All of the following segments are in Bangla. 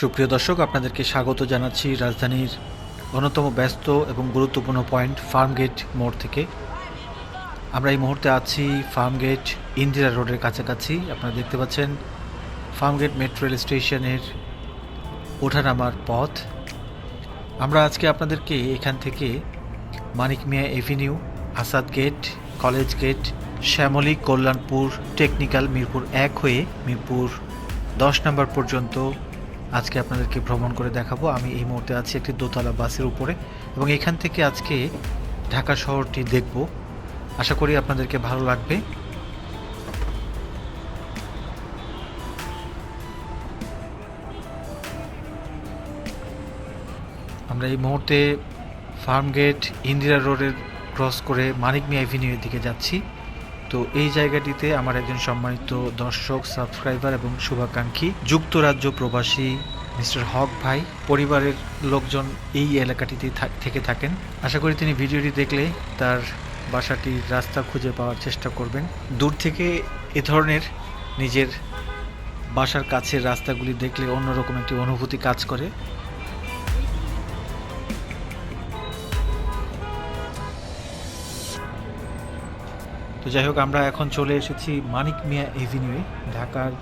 সুপ্রিয় দর্শক, আপনাদেরকে স্বাগত জানাচ্ছি রাজধানীর অন্যতম ব্যস্ত এবং গুরুত্বপূর্ণ পয়েন্ট, ফার্মগেট মোড় থেকে। আমরা এই মুহূর্তে আছি ফার্মগেট ইন্দিরা রোডের কাছাকাছি। আপনারা দেখতে পাচ্ছেন ফার্মগেট মেট্রো রেল স্টেশনের ওঠানামার পথ। আমরা আজকে আপনাদেরকে এখান থেকে Manik Mia avenue, Asad gate, college gate, Shyamoli Kalyanpur, technical Mirpur এক হয়ে মিরপুর দশ নম্বর পর্যন্ত আজকে আপনাদেরকে ভ্রমণ করে দেখাবো। আমি এই মুহূর্তে আছি একটি দোতলা বাসের উপরে এবং এখান থেকে আজকে ঢাকা শহরটি দেখব। আশা করি আপনাদেরকে ভালো লাগবে। আমরা এই মুহূর্তে ফার্মগেট ইন্দিরা রোডের ক্রস করে মানিক মিয়া অ্যাভিনিউয়ের দিকে যাচ্ছি। তো এই জায়গাটিতে আমার একজন সম্মানিত দর্শক, সাবস্ক্রাইবার এবং শুভাকাঙ্ক্ষী যুক্তরাজ্য প্রবাসী মিস্টার হক ভাই, পরিবারের লোকজন এই এলাকাটিতে থেকে থাকেন। আশা করি তিনি ভিডিওটি দেখলে তার বাসাটির রাস্তা খুঁজে পাওয়ার চেষ্টা করবেন। দূর থেকে এ ধরনের নিজের বাসার কাছের রাস্তাগুলি দেখলে অন্যরকম একটি অনুভূতি কাজ করে। তো যাই হোক, আমরা এখন চলে এসেছি মানিক মিয়া এভিনিউয়ে, ঢাকার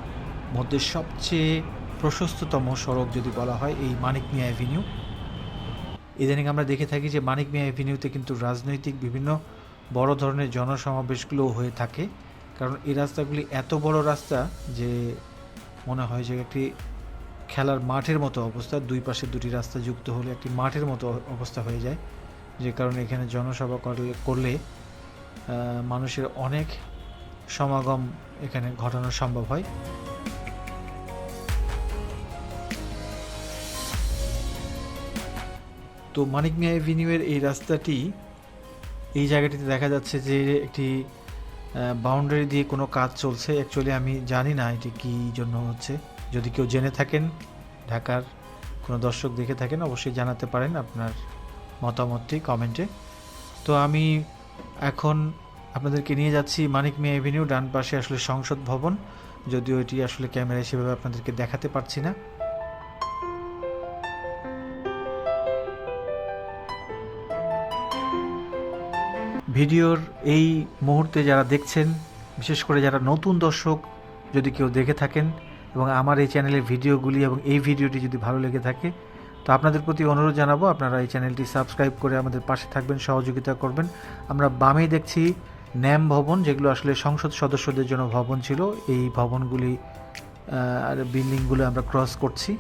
মধ্যে সবচেয়ে প্রশস্ততম সড়ক যদি বলা হয়, এই মানিক মিয়া এভিনিউ। ইদানিং আমরা দেখে থাকি যে মানিক মিয়া এভিনিউতে কিন্তু রাজনৈতিক বিভিন্ন বড় ধরনের জনসমাবেশগুলো হয়ে থাকে। কারণ এই রাস্তাগুলি এত বড় রাস্তা যে মনে হয় যে একটি খেলার মাঠের মতো অবস্থা, দুই পাশে দুটি রাস্তা যুক্ত হলে একটি মাঠের মতো অবস্থা হয়ে যায়। যে কারণে এখানে জনসভা করলে করলে মানুষের অনেক সমাগম এখানে ঘটানো সম্ভব হয়। তো মানিক মিয়া এভিনিউয়ের এই রাস্তাটি, এই জায়গাটিতে দেখা যাচ্ছে যে একটি বাউন্ডারি দিয়ে কোনো কাজ চলছে। অ্যাকচুয়ালি আমি জানি না এটি কী জন্য হচ্ছে। যদি কেউ জেনে থাকেন, ঢাকার কোনো দর্শক দেখে থাকেন, অবশ্যই জানাতে পারেন আপনার মতামতটি কমেন্টে। তো আমি এখন আপনাদেরকে নিয়ে যাচ্ছি মানিক মিয়া এভিনিউ, ডান পাশে আসলে সংসদ ভবন। যদিও এটি আসলে ক্যামেরায় সেভাবে আপনাদেরকে দেখাতে পারছি না। ভিডিওর এই মুহূর্তে যারা দেখছেন, বিশেষ করে যারা নতুন দর্শক, যদি কেউ দেখে থাকেন এবং আমার এই চ্যানেলের ভিডিওগুলি এবং এই ভিডিওটি যদি ভালো লেগে থাকে, তো আপনাদের প্রতি অনুরোধ জানাব, আপনারা এই চ্যানেলটি সাবস্ক্রাইব করে আমাদের পাশে থাকবেন, সহযোগিতা করবেন। আমরা বামেই দেখছি ন্যাম ভবন, যেগুলো আসলে সংসদ সদস্যদের জন্য ভবন ছিল, এই ভবনগুলি আর বিল্ডিংগুলো আমরা ক্রস করছি।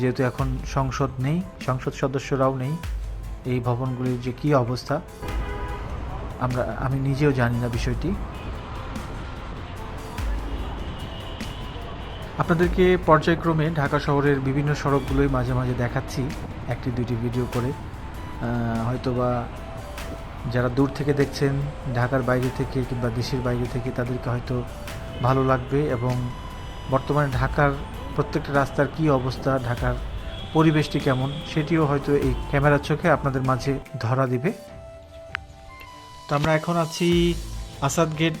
যেহেতু এখন সংসদ নেই, সংসদ সদস্যরাও নেই, এই ভবনগুলির যে কী অবস্থা, আমরা, আমি নিজেও জানি না বিষয়টি। আপনাদেরকে পর্যায়ক্রমে ঢাকা শহরের বিভিন্ন সড়কগুলোই মাঝে মাঝে দেখাচ্ছি, একটি দুইটি ভিডিও করে। হয়তোবা যারা দূর থেকে দেখছেন, ঢাকার বাইরে থেকে কিংবা দেশের বাইরে থেকে, তাদেরকে হয়তো ভালো লাগবে এবং বর্তমানে ঢাকার প্রত্যেকটা রাস্তার কি অবস্থা, ঢাকার পরিবেশটি কেমন, সেটিও হয়তো এই ক্যামেরার চোখে আপনাদের মাঝে ধরা দিবে। তো আমরা এখন আছি আসাদ গেট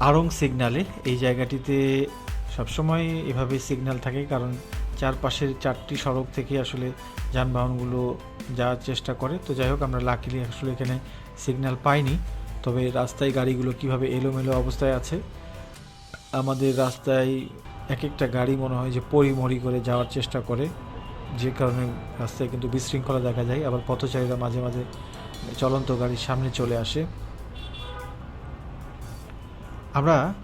আড়ং সিগনালে। এই জায়গাটিতে সবসময় এভাবে সিগন্যাল থাকে কারণ চারপাশের চারটি সড়ক থেকে আসলে যানবাহনগুলো যাওয়ার চেষ্টা করে। তো যাই হোক, আমরা লাকিলি আসলে এখানে সিগন্যাল পাইনি। তবে রাস্তায় গাড়িগুলো কীভাবে এলোমেলো অবস্থায় আছে, আমাদের রাস্তায় এক একটা গাড়ি মনে হয় যে পরিমরি করে যাওয়ার চেষ্টা করে। যে কারণে রাস্তায় কিন্তু বিশৃঙ্খলা দেখা যায়। আবার পথচারীরা মাঝে মাঝে চলন্ত গাড়ির সামনে চলে আসে। আমরা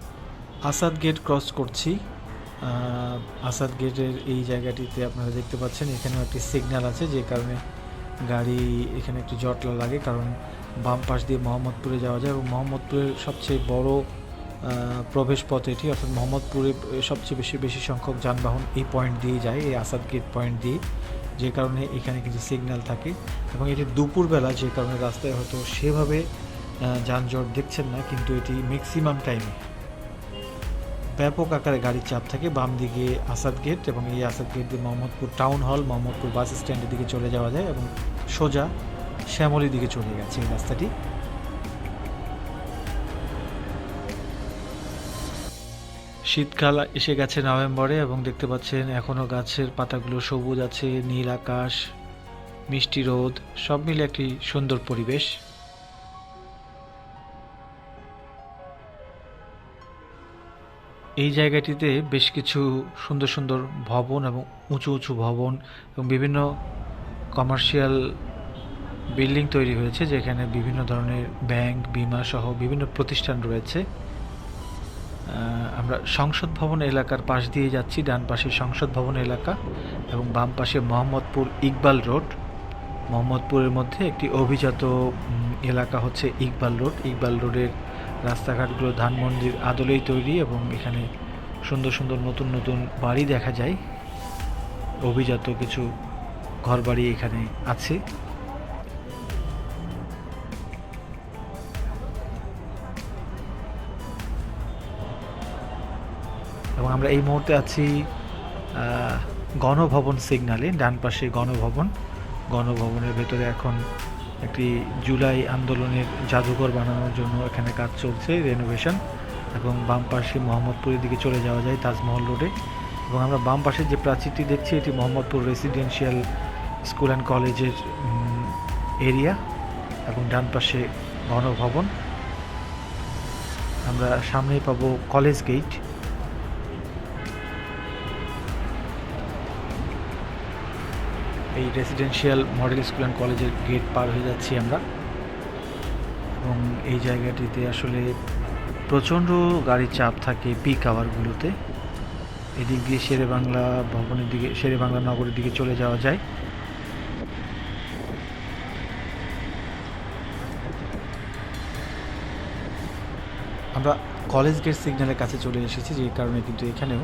আসাদ গেট ক্রস করছি। আসাদ গেটের এই জায়গাটিতে আপনারা দেখতে পাচ্ছেন, এখানেও একটি সিগন্যাল আছে, যে কারণে গাড়ি এখানে একটু জটলা লাগে, কারণ বাম পাশ দিয়ে মোহাম্মদপুরে যাওয়া যায় এবং মোহাম্মদপুরের সবচেয়ে বড় প্রবেশ পথ এটি। অর্থাৎ মোহাম্মদপুরে সবচেয়ে বেশি বেশি সংখ্যক যানবাহন এই পয়েন্ট দিয়ে যায়, এই আসাদ গেট পয়েন্ট দিয়ে, যে কারণে এখানে কিছু সিগন্যাল থাকে। এবং এটি দুপুরবেলা, যে কারণে রাস্তায় হয়তো সেভাবে যানজট দেখছেন না, কিন্তু এটি ম্যাক্সিমাম টাইমে ব্যাপক আকারে গাড়ির চাপ থাকে বাম দিকে আসাদ গেট এবং এই আসাদ গেট দিয়ে মোহাম্মদপুর টাউন হল মোহাম্মদপুর বাস স্ট্যান্ডের দিকে চলে যাওয়া যায় এবং সোজা শ্যামলির দিকে চলে গেছে এই রাস্তাটি। শীতকাল এসে গেছে নভেম্বরে এবং দেখতে পাচ্ছেন এখনও গাছের পাতাগুলো সবুজ আছে, নীল আকাশ, মিষ্টি রোদ, সব মিলে একটি সুন্দর পরিবেশ। এই জায়গাটিতে বেশ কিছু সুন্দর সুন্দর ভবন এবং উঁচু উঁচু ভবন এবং বিভিন্ন কমার্শিয়াল বিল্ডিং তৈরি হয়েছে, যেখানে বিভিন্ন ধরনের ব্যাংক, বিমা সহ বিভিন্ন প্রতিষ্ঠান রয়েছে। আমরা সংসদ ভবন এলাকার পাশ দিয়ে যাচ্ছি, ডান পাশে সংসদ ভবন এলাকা এবং বাম পাশে মোহাম্মদপুর ইকবাল রোড। মোহাম্মদপুরের মধ্যে একটি অভিজাত এলাকা হচ্ছে ইকবাল রোড। ইকবাল রোডের রাস্তাঘাটগুলো ধানমন্ডির আদলেই তৈরি এবং এখানে সুন্দর সুন্দর নতুন নতুন বাড়ি দেখা যায়। অভিজাত কিছু ঘরবাড়ি এখানে আছে। এবং আমরা এই মুহূর্তে আছি গণভবন সিগনালে, ডান পাশে গণভবন। গণভবনের ভেতরে এখন একটি জুলাই আন্দোলনের জাদুঘর বানানোর জন্য এখানে কাজ চলছে রেনোভেশন এবং বাম পাশে মোহাম্মদপুরের দিকে চলে যাওয়া যায় তাজমহল রোডে। এবং আমরা বাম পাশে যে প্রাচীরটি দেখছি, এটি মোহাম্মদপুর রেসিডেন্সিয়াল স্কুল অ্যান্ড কলেজের এরিয়া এবং ডান পাশে গণভবন। আমরা সামনেই পাবো কলেজ গেট এই রেসিডেন্সিয়াল মডেল স্কুল অ্যান্ড কলেজের গেট পার হয়ে যাচ্ছি আমরা। এবং এই জায়গাটিতে আসলে প্রচণ্ড গাড়ির চাপ থাকে পিক আওয়ারগুলোতে এদিক দিয়ে শেরে বাংলা ভবনের দিকে শেরে বাংলা নগরের দিকে চলে যাওয়া যায়। আমরা কলেজ গেট সিগন্যালের কাছে চলে এসেছি, যে কারণে কিন্তু এখানেও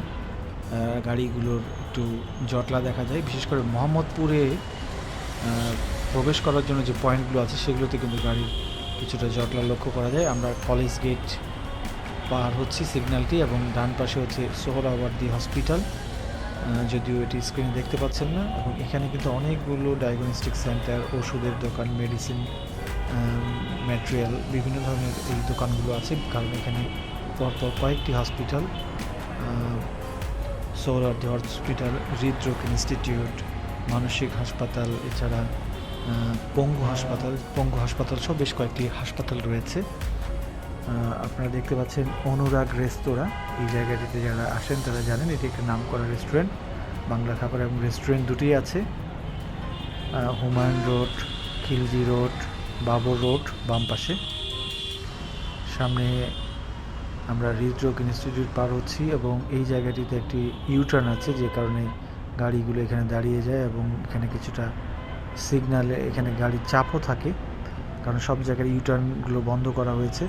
গাড়িগুলোর একটু জটলা দেখা যায়। বিশেষ করে মোহাম্মদপুরে প্রবেশ করার জন্য যে পয়েন্টগুলো আছে, সেগুলোতে কিন্তু গাড়ির কিছুটা জটলা লক্ষ্য করা যায়। আমরা কলেজ গেট পার হচ্ছি সিগন্যালটি এবং ডান পাশে হচ্ছে সোহরাওয়ার্দী হসপিটাল। যদিও এটি স্ক্রিনে দেখতে পাচ্ছেন না এবং এখানে কিন্তু অনেকগুলো ডায়াগনস্টিক সেন্টার ওষুধের দোকান মেডিসিন ম্যাটেরিয়াল বিভিন্ন ধরনের এই দোকানগুলো আছে। কারণ এখানে পরপর কয়েকটি হসপিটাল সৌরার্দি হসপিটাল হৃদরোগ ইনস্টিটিউট, মানসিক হাসপাতাল, এছাড়া পঙ্গু হাসপাতাল পঙ্গু হাসপাতাল সহ বেশ কয়েকটি হাসপাতাল রয়েছে। আপনারা দেখতে পাচ্ছেন অনুরাগ রেস্তোরাঁ। এই জায়গাটিতে যারা আসেন, তারা জানেন এটি একটি নামকরা রেস্টুরেন্ট। বাংলা খাবার এবং রেস্টুরেন্ট দুটি আছে। Humayun road, Khilji road, Babar road বাম পাশে। সামনে আমরা হৃদরোগ ইনস্টিটিউট পার হচ্ছি এবং এই জায়গাটিতে একটি ইউটার্ন আছে যে কারণে গাড়িগুলো এখানে দাঁড়িয়ে যায় এবং এখানে কিছুটা সিগনালে এখানে গাড়ির চাপও থাকে, কারণ সব জায়গায় ইউটার্নগুলো বন্ধ করা হয়েছে।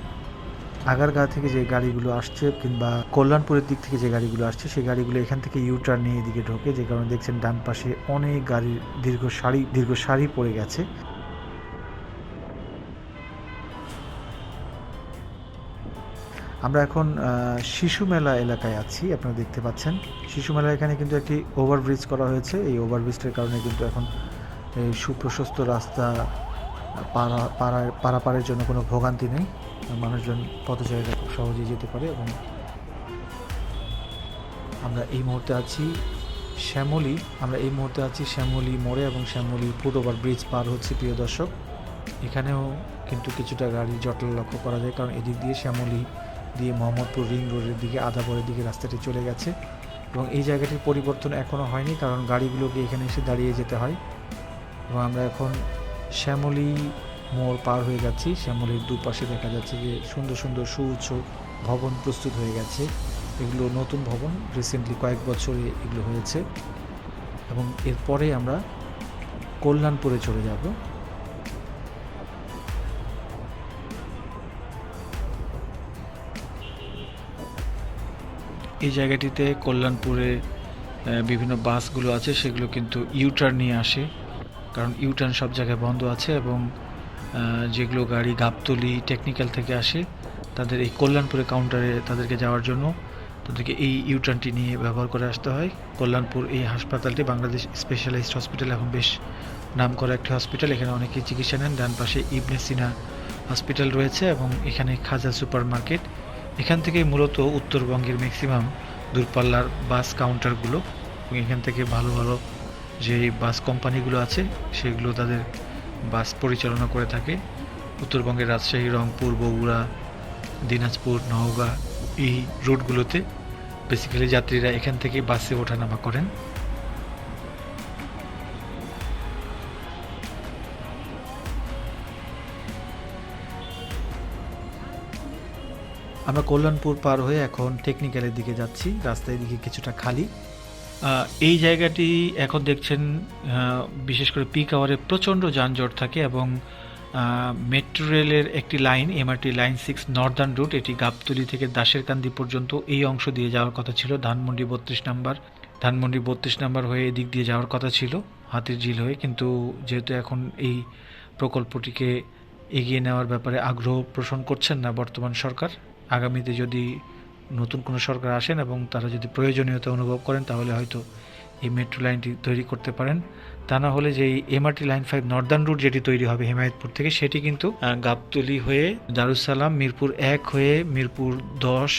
আগারগা থেকে যে গাড়িগুলো আসছে কিংবা কল্যাণপুরের দিক থেকে যে গাড়িগুলো আসছে, সেই গাড়িগুলো এখান থেকে ইউটার্ন নিয়ে এদিকে ঢোকে, যে কারণে দেখছেন ডান পাশে অনেক গাড়ির দীর্ঘ সারি দীর্ঘ সারি পড়ে গেছে। আমরা এখন শিশু মেলা এলাকায় আছি, আপনারা দেখতে পাচ্ছেন। শিশু মেলা এখানে কিন্তু একটি ওভারব্রিজ করা হয়েছে। এই ওভারব্রিজটার কারণে কিন্তু এখন এই সুপ্রশস্ত রাস্তা, পাড়া- পারাপারের জন্য কোনো ভোগান্তি নেই। মানুষজন পথচারীরা খুব সহজেই যেতে পারে এবং আমরা এই মুহূর্তে আছি শ্যামলী, আমরা এই মুহূর্তে আছি শ্যামলী মোড়ে এবং শ্যামলী ফুট ওভার ব্রিজ পার হচ্ছে, প্রিয় দর্শক। এখানেও কিন্তু কিছুটা গাড়ি জটলা লক্ষ্য করা যায়, কারণ এদিক দিয়ে শ্যামলী দিয়ে মোহাম্মদপুর রিং রোডের দিকে আদাবরের দিকে রাস্তাটি চলে গেছে। এবং এই জায়গাটির পরিবর্তন এখনও হয়নি, কারণ গাড়িগুলোকে এখানে এসে দাঁড়িয়ে যেতে হয়। এবং আমরা এখন শ্যামলী মোড় পার হয়ে যাচ্ছি। শ্যামলির দুপাশে দেখা যাচ্ছে যে সুন্দর সুন্দর সুউচ্চ ভবন প্রস্তুত হয়ে গেছে। এগুলো নতুন ভবন রিসেন্টলি কয়েক বছরে এগুলো হয়েছে। এবং এরপরে আমরা কল্যাণপুরে চলে যাব। এই জায়গাটিতে কল্যাণপুরে বিভিন্ন বাসগুলো আছে, সেগুলো কিন্তু ইউটার্ন নিয়ে আসে। কারণ ইউটার্ন সব জায়গায় বন্ধ আছে এবং যেগুলো গাড়ি গাবতলি টেকনিক্যাল থেকে আসে, তাদের এই কল্যাণপুরে কাউন্টারে তাদেরকে যাওয়ার জন্য তাদেরকে এই ইউটার্নটি নিয়ে ব্যবহার করে আসতে হয়। কল্যাণপুর এই হাসপাতালটি বাংলাদেশ স্পেশালাইজড হসপিটাল এখন বেশ নাম করা একটি হসপিটাল এখানে অনেকেই চিকিৎসা নেন। ডান পাশে ইবনে সিনা হসপিটাল রয়েছে এবং এখানে খাজা সুপার মার্কেট এখান থেকে মূলত উত্তরবঙ্গের ম্যাক্সিমাম দূরপাল্লার বাস কাউন্টারগুলো এখান থেকে ভালো ভালো যে বাস কোম্পানিগুলো আছে, সেগুলো তাদের বাস পরিচালনা করে থাকে। উত্তরবঙ্গের রাজশাহী, রংপুর, বগুড়া, দিনাজপুর, নওগাঁ এই রুটগুলোতে বেসিক্যালি যাত্রীরা এখান থেকে বাসে ওঠানামা করেন। আমরা কল্যাণপুর পার হয়ে এখন টেকনিক্যালের দিকে যাচ্ছি। রাস্তায় দিকে কিছুটা খালি। এই জায়গাটি এখন দেখছেন বিশেষ করে পিক আওয়ারে প্রচণ্ড যানজট থাকে এবং মেট্রো রেলের একটি line MRT line six northern route এটি গাবতলি থেকে দাসেরকান্দি পর্যন্ত এই অংশ দিয়ে যাওয়ার কথা ছিল। ধানমন্ডি বত্রিশ নাম্বার, ধানমন্ডি বত্রিশ নাম্বার হয়ে এদিক দিয়ে যাওয়ার কথা ছিল, হাতির ঝিল হয়ে। কিন্তু যেহেতু এখন এই প্রকল্পটিকে এগিয়ে নেওয়ার ব্যাপারে আগ্রহ পোষণ করছেন না বর্তমান সরকার আগামীতে যদি নতুন কোনো সরকার আসেন এবং তারা যদি প্রয়োজনীয়তা অনুভব করেন, তাহলে হয়তো এই মেট্রো লাইনটি তৈরি করতে পারেন। তা না হলে যে MRT line five northern route যেটি তৈরি হবে হেমায়তপুর থেকে, সেটি কিন্তু গাবতলী হয়ে দারুসালাম, মিরপুর এক হয়ে মিরপুর দশ,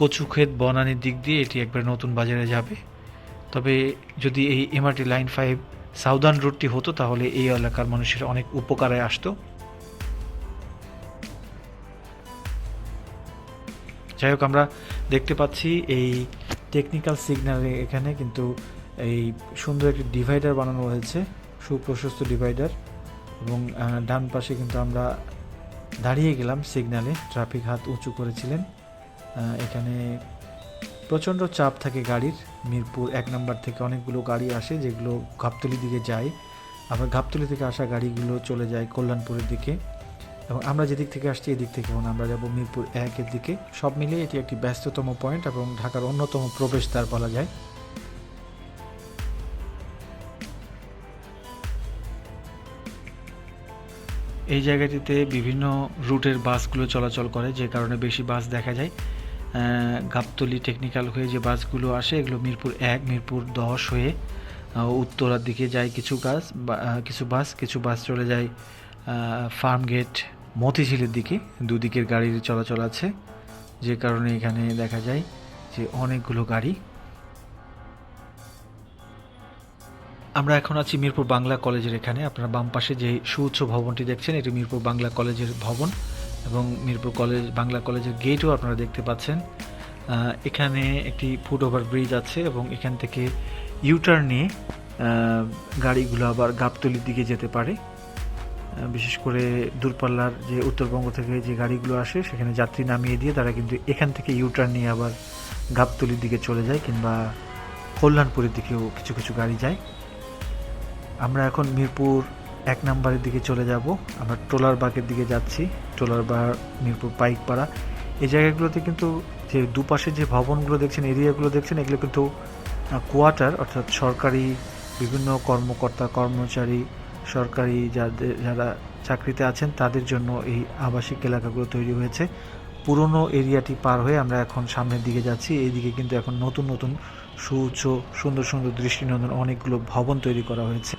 কচুক্ষেত বনানীর দিক দিয়ে এটি একবার নতুন বাজারে যাবে। তবে যদি এই এমআরটি লাইন ফাইভ সাউদার্ন রুটটি হতো, তাহলে এই এলাকার মানুষের অনেক উপকারে আসতো। যাই হোক, আমরা দেখতে পাচ্ছি এই টেকনিক্যাল সিগন্যালে এখানে কিন্তু এই সুন্দর একটি ডিভাইডার বানানো হয়েছে, সুপ্রশস্ত ডিভাইডার এবং ডান পাশে কিন্তু আমরা দাঁড়িয়ে গেলাম সিগন্যালে ট্রাফিক হাত উঁচু করেছিলেন। এখানে প্রচণ্ড চাপ থাকে গাড়ির। মিরপুর এক নম্বর থেকে অনেকগুলো গাড়ি আসে যেগুলো গাবতলি দিকে যায়। আবার গাবতলি থেকে আসা গাড়িগুলো চলে যায় কল্যাণপুরের দিকে। এবং আমরা যেদিক থেকে আসছি, এদিক থেকে এখন আমরা যাব মিরপুর একের দিকে। সব মিলিয়ে এটি একটি ব্যস্ততম পয়েন্ট এবং ঢাকার অন্যতম প্রবেশদ্বার বলা যায়। এই জায়গাটিতে বিভিন্ন রুটের বাসগুলো চলাচল করে, যে কারণে বেশি বাস দেখা যায়। গাবতলী টেকনিক্যাল হয়ে যে বাসগুলো আসে, এগুলো মিরপুর এক, মিরপুর দশ হয়ে উত্তরার দিকে যায় কিছু গাছ কিছু বাস কিছু বাস চলে যায় ফার্ম গেট মতিঝিলের দিকে দুদিকের গাড়ির চলাচল আছে। যে কারণে এখানে দেখা যায় যে অনেকগুলো গাড়ি। আমরা এখন আছি মিরপুর বাংলা কলেজের এখানে। আপনারা বাম পাশে যে সুউচ্চ ভবনটি দেখছেন, এটি মিরপুর বাংলা কলেজের ভবন এবং মিরপুর কলেজ, বাংলা কলেজের গেটও আপনারা দেখতে পাচ্ছেন। এখানে একটি ফুট ওভার ব্রিজ আছে এবং এখান থেকে ইউটার্ন নিয়ে গাড়িগুলো আবার গাবতলির দিকে যেতে পারে। বিশেষ করে দূরপাল্লার যে উত্তরবঙ্গ থেকে যে গাড়িগুলো আসে, সেখানে যাত্রী নামিয়ে দিয়ে তারা কিন্তু এখান থেকে ইউটার্ন নিয়ে আবার গাবতলির দিকে চলে যায় কিংবা কল্যাণপুরের দিকেও কিছু কিছু গাড়ি যায়। আমরা এখন মিরপুর এক নম্বরের দিকে চলে যাব। আমরা টোলার বাগের দিকে যাচ্ছি, টোলার বাগ, মিরপুর পাইকপাড়া। এই জায়গাগুলোতে কিন্তু যে দুপাশে যে ভবনগুলো দেখছেন, এরিয়াগুলো দেখছেন, এগুলো কিন্তু কোয়ার্টার অর্থাৎ সরকারি বিভিন্ন কর্মকর্তা, কর্মচারী সরকারি যাদের, যারা চাকরিতে আছেন, তাদের জন্য এই আবাসিক এলাকাগুলো তৈরি হয়েছে। পুরনো এরিয়াটি পার হয়ে আমরা এখন সামনের দিকে যাচ্ছি। এইদিকে কিন্তু এখন নতুন নতুন সুউচ্চ, সুন্দর সুন্দর দৃষ্টিনন্দন অনেকগুলো ভবন তৈরি করা হয়েছে।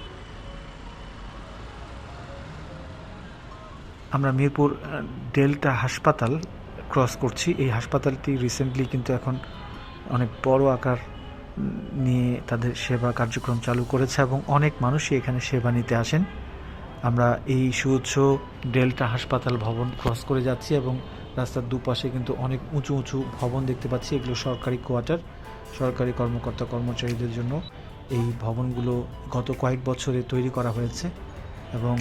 আমরা মিরপুর ডেল্টা হাসপাতাল ক্রস করছি। এই হাসপাতালটি রিসেন্টলি কিন্তু এখন অনেক বড় আকার নিয়ে তাদের সেবা কার্যক্রম চালু করেছে এবং অনেক মানুষই এখানে সেবা নিতে আসেন। আমরা এই সুউচ্চ ডেল্টা হাসপাতাল ভবন ক্রস করে যাচ্ছি এবং রাস্তার দুপাশে কিন্তু অনেক উঁচু উঁচু ভবন দেখতে পাচ্ছি। এগুলো সরকারি কোয়ার্টার, সরকারি কর্মকর্তা কর্মচারীদের জন্য এই ভবনগুলো গত কয়েক বছরে তৈরি করা হয়েছে এবং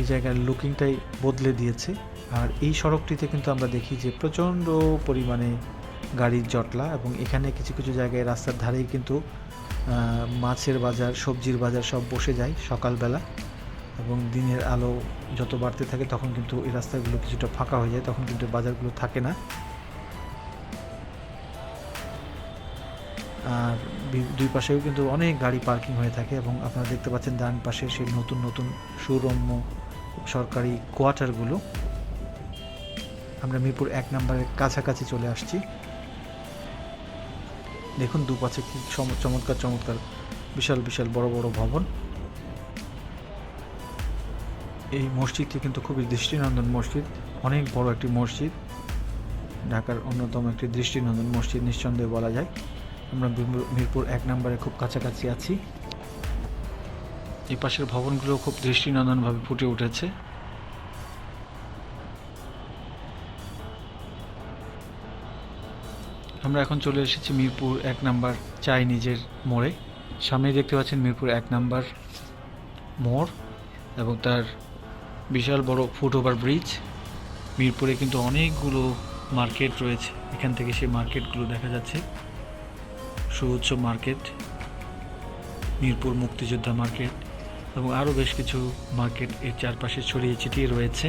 এই জায়গার লুকিংটাই বদলে দিয়েছে। আর এই সড়কটিতে কিন্তু আমরা দেখি যে প্রচণ্ড পরিমাণে গাড়ির জটলা এবং এখানে কিছু কিছু জায়গায় রাস্তার ধারেই কিন্তু মাছের বাজার, সবজির বাজার সব বসে যায় সকালবেলা এবং দিনের আলো যত বাড়তে থাকে তখন কিন্তু এই রাস্তাগুলো কিছুটা ফাঁকা হয়ে যায়, তখন কিন্তু বাজারগুলো থাকে না। আর দুই পাশেও কিন্তু অনেক গাড়ি পার্কিং হয়ে থাকে এবং আপনারা দেখতে পাচ্ছেন ডান পাশে সেই নতুন নতুন সুরম্য সরকারি কোয়ার্টারগুলো। আমরা মিরপুর এক নম্বরের কাছাকাছি চলে আসছি। দেখুন দুপাশে কি চমৎকার চমৎকার, বিশাল বিশাল, বড় বড় ভবন। এই মসজিদটি কিন্তু খুবই দৃষ্টিনন্দন মসজিদ, অনেক বড় একটি মসজিদ। ঢাকার অন্যতম একটি দৃষ্টিনন্দন মসজিদ নিঃসন্দেহে বলা যায়। আমরা মিরপুর- এক নম্বরে খুব কাছাকাছি আছি। এই পাশের ভবনগুলো খুব দৃষ্টিনন্দনভাবে ফুটে উঠেছে। আমরা এখন চলে এসেছি মিরপুর এক নাম্বার চাইনিজের মোড়ে। সামনে দেখতে পাচ্ছেন মিরপুর এক নাম্বার মোড় এবং তার বিশাল বড় ফুট ওভার ব্রিজ। মিরপুরে কিন্তু অনেকগুলো মার্কেট রয়েছে। এখান থেকে সেই মার্কেটগুলো দেখা যাচ্ছে। সুউচ্চ মার্কেট, মিরপুর মুক্তিযোদ্ধা মার্কেট এবং আরও বেশ কিছু মার্কেট এর চারপাশে ছড়িয়ে ছিটিয়ে রয়েছে।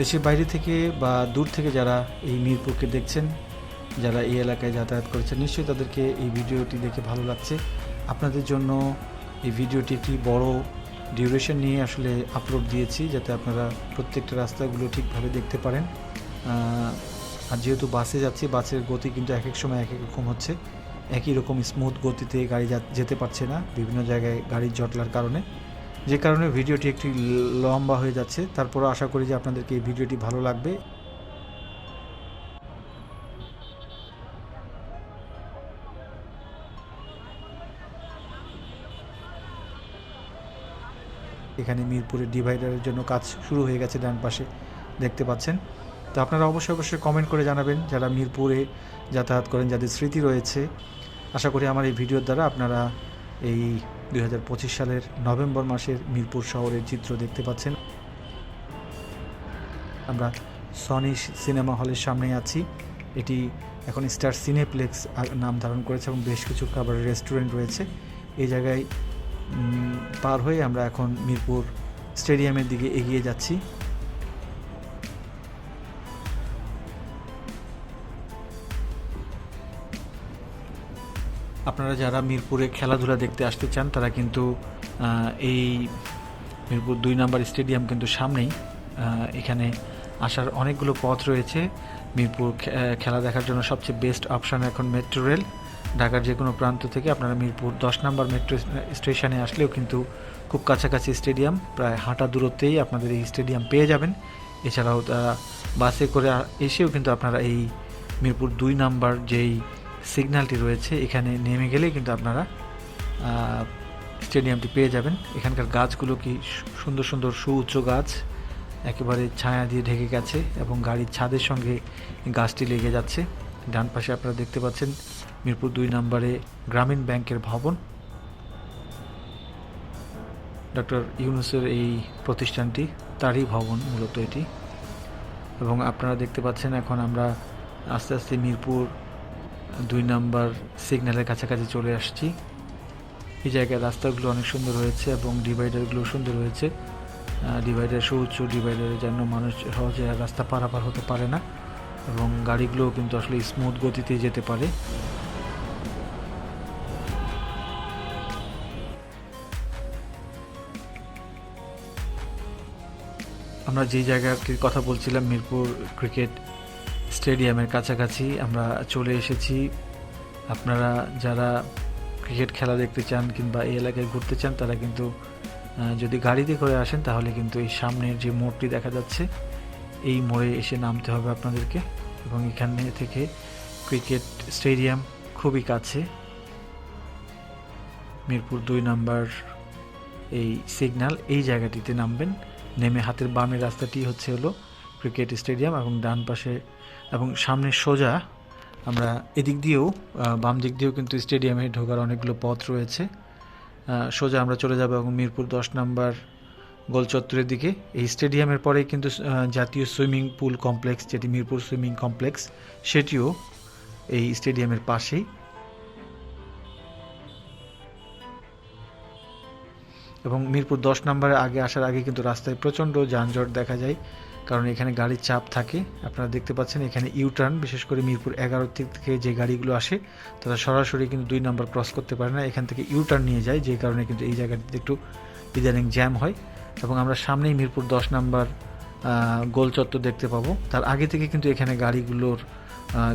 দেশের বাইরে থেকে বা দূর থেকে যারা এই মিরপুরকে দেখছেন, যারা এই এলাকায় যাতায়াত করেছেন, নিশ্চয়ই তাদেরকে এই ভিডিওটি দেখে ভালো লাগছে। আপনাদের জন্য এই ভিডিওটি একটি বড় ডিউরেশন নিয়ে আসলে আপলোড দিয়েছি, যাতে আপনারা প্রত্যেকটা রাস্তাগুলো ঠিকভাবে দেখতে পারেন। আর যেহেতু বাসে যাচ্ছি, বাসের গতি কিন্তু এক এক সময় এক এক রকম হচ্ছে। একই রকম স্মুথ গতিতে গাড়ি যেতে পারছে না, বিভিন্ন জায়গায় গাড়ির জটলার কারণে। যে কারণে ভিডিওটি একটি লম্বা হয়ে যাচ্ছে, তারপর আশা করি যে আপনাদেরকে এই ভিডিওটি ভালো লাগবে। এখানে মিরপুরের ডিভাইডারের জন্য কাজ শুরু হয়ে গেছে ডান পাশে, দেখতে পাচ্ছেন। তো আপনারা অবশ্যই অবশ্যই কমেন্ট করে জানাবেন যারা মিরপুরে যাতায়াত করেন, যাদের স্মৃতি রয়েছে। আশা করি আমার এই ভিডিওর দ্বারা আপনারা এই দুই হাজার পঁচিশ সালের নভেম্বর মাসের মিরপুর শহরের চিত্র দেখতে পাচ্ছেন। আমরা সনি সিনেমা হলের সামনে আছি। এটি এখন স্টার সিনেপ্লেক্স নাম ধারণ করেছে এবং বেশ কিছু খাবারের রেস্টুরেন্ট রয়েছে। এই জায়গায় পার হয়ে আমরা এখন মিরপুর স্টেডিয়ামের দিকে এগিয়ে যাচ্ছি। আপনারা যারা মিরপুরে খেলাধুলা দেখতে আসতে চান, তারা কিন্তু এই মিরপুর দুই নাম্বার স্টেডিয়াম কিন্তু সামনেই এখানে আসার অনেকগুলো পথ রয়েছে। মিরপুর খেলা দেখার জন্য সবচেয়ে বেস্ট অপশান এখন মেট্রো রেল। ঢাকার যে কোনো প্রান্ত থেকে আপনারা মিরপুর দশ নম্বর মেট্রো স্টেশনে আসলেও কিন্তু খুব কাছাকাছি স্টেডিয়াম, প্রায় হাঁটা দূরত্বেই আপনাদের এই স্টেডিয়াম পেয়ে যাবেন। এছাড়াও তারা বাসে করে এসেও কিন্তু আপনারা এই মিরপুর দুই নাম্বার যেই সিগন্যালটি রয়েছে, এখানে নেমে গেলেই কিন্তু আপনারা স্টেডিয়ামটি পেয়ে যাবেন। এখানকার গাছগুলো কি সুন্দর সুন্দর সুউচ্চ গাছ, একেবারে ছায়া দিয়ে ঢেকে গেছে এবং গাড়ির ছাদের সঙ্গে গাছটি লেগে যাচ্ছে। ডান পাশে আপনারা দেখতে পাচ্ছেন মিরপুর দুই নম্বরে গ্রামীণ ব্যাংকের ভবন। ডক্টর ইউনুসের এই প্রতিষ্ঠানটি, তারই ভবন মূলত এটি। এবং আপনারা দেখতে পাচ্ছেন এখন আমরা আস্তে আস্তে মিরপুর দুই নাম্বার সিগন্যালের কাছাকাছি চলে আসছি। এই জায়গায় রাস্তাগুলো অনেক সুন্দর হয়েছে এবং ডিভাইডারগুলো সুন্দর হয়েছে। ডিভাইডার সুউচ্চ ডিভাইডারের জন্য মানুষ সহজে রাস্তা পারাপার হতে পারে না এবং গাড়িগুলোও কিন্তু আসলে স্মুথ গতিতে যেতে পারে। আমরা যেই জায়গাটির কথা বলছিলাম, মিরপুর ক্রিকেট স্টেডিয়ামের কাছাকাছি আমরা চলে এসেছি। আপনারা যারা ক্রিকেট খেলা দেখতে চান কিংবা এই এলাকায় ঘুরতে চান, তারা কিন্তু যদি গাড়িতে করে আসেন, তাহলে কিন্তু এই সামনের যে মোড়টি দেখা যাচ্ছে, এই মোড়ে এসে নামতে হবে আপনাদেরকে। এবং এখানে থেকে ক্রিকেট স্টেডিয়াম খুবই কাছে। মিরপুর দুই নাম্বার এই সিগন্যাল এই জায়গাটিতে নামবেন। নেমে হাতের বামের রাস্তাটি হচ্ছে হলো ক্রিকেট স্টেডিয়াম এবং ডান পাশে এবং সামনে সোজা আমরা এদিক দিয়েও বাম দিক দিয়েও কিন্তু স্টেডিয়ামে ঢোকার অনেকগুলো পথ রয়েছে। সোজা আমরা চলে যাব এবং মিরপুর দশ নম্বর গোল চত্বরের দিকে। এই স্টেডিয়ামের পরে কিন্তু জাতীয় সুইমিং পুল কমপ্লেক্স, যেটি মিরপুর সুইমিং কমপ্লেক্স, সেটিও এই স্টেডিয়ামের পাশেই। এবং মিরপুর দশ নম্বরে আগে আসার আগে কিন্তু রাস্তায় প্রচণ্ড যানজট দেখা যায়। কারণ এখানে গাড়ির চাপ থাকে। আপনারা দেখতে পাচ্ছেন এখানে ইউটার্ন বিশেষ করে মিরপুর এগারো থেকে যে গাড়িগুলো আসে, তারা সরাসরি কিন্তু দুই নম্বর ক্রস করতে পারে না। এখান থেকে ইউটার্ন নিয়ে যায়, যে কারণে কিন্তু এই জায়গাটিতে একটু ইদানিং জ্যাম হয়। এবং আমরা সামনেই মিরপুর দশ নম্বর গোল চত্বর দেখতে পাবো। তার আগে থেকে কিন্তু এখানে গাড়িগুলোর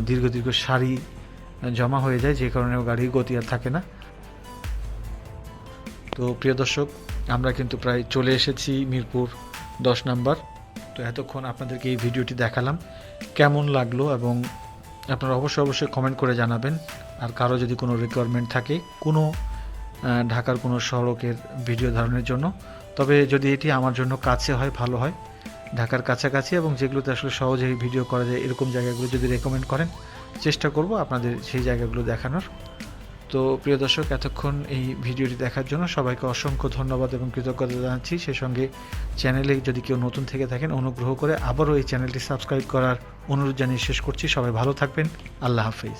দীর্ঘ দীর্ঘ সারি জমা হয়ে যায়, যে কারণে গাড়ির গতি আর থাকে না। তো প্রিয় দর্শক, আমরা কিন্তু প্রায় চলে এসেছি মিরপুর দশ নাম্বার তো এতক্ষণ আপনাদেরকে এই ভিডিওটি দেখালাম। কেমন লাগল এবং আপনারা অবশ্যই অবশ্যই কমেন্ট করে জানাবেন। আর কারও যদি কোনো রিকোয়ারমেন্ট থাকে কোনো ঢাকার কোনো সড়কের ভিডিও ধারণের জন্য, তবে যদি এটি আমার জন্য কাছে হয়, ভালো হয়, ঢাকার কাছাকাছি এবং যেগুলোতে আসলে সহজেই ভিডিও করা যায়, এরকম জায়গাগুলো যদি রেকমেন্ড করেন, চেষ্টা করব আপনাদের সেই জায়গাগুলো দেখানোর। তো প্রিয় দর্শক, এতক্ষণ এই ভিডিওটি দেখার জন্য সবাইকে অসংখ্য ধন্যবাদ এবং কৃতজ্ঞতা জানাচ্ছি। সেই সঙ্গে চ্যানেলে যদি কেউ নতুন থেকে থাকেন, অনুগ্রহ করে আবারও এই চ্যানেলটি সাবস্ক্রাইব করার অনুরোধ জানিয়ে শেষ করছি। সবাই ভালো থাকবেন। আল্লাহ হাফিজ।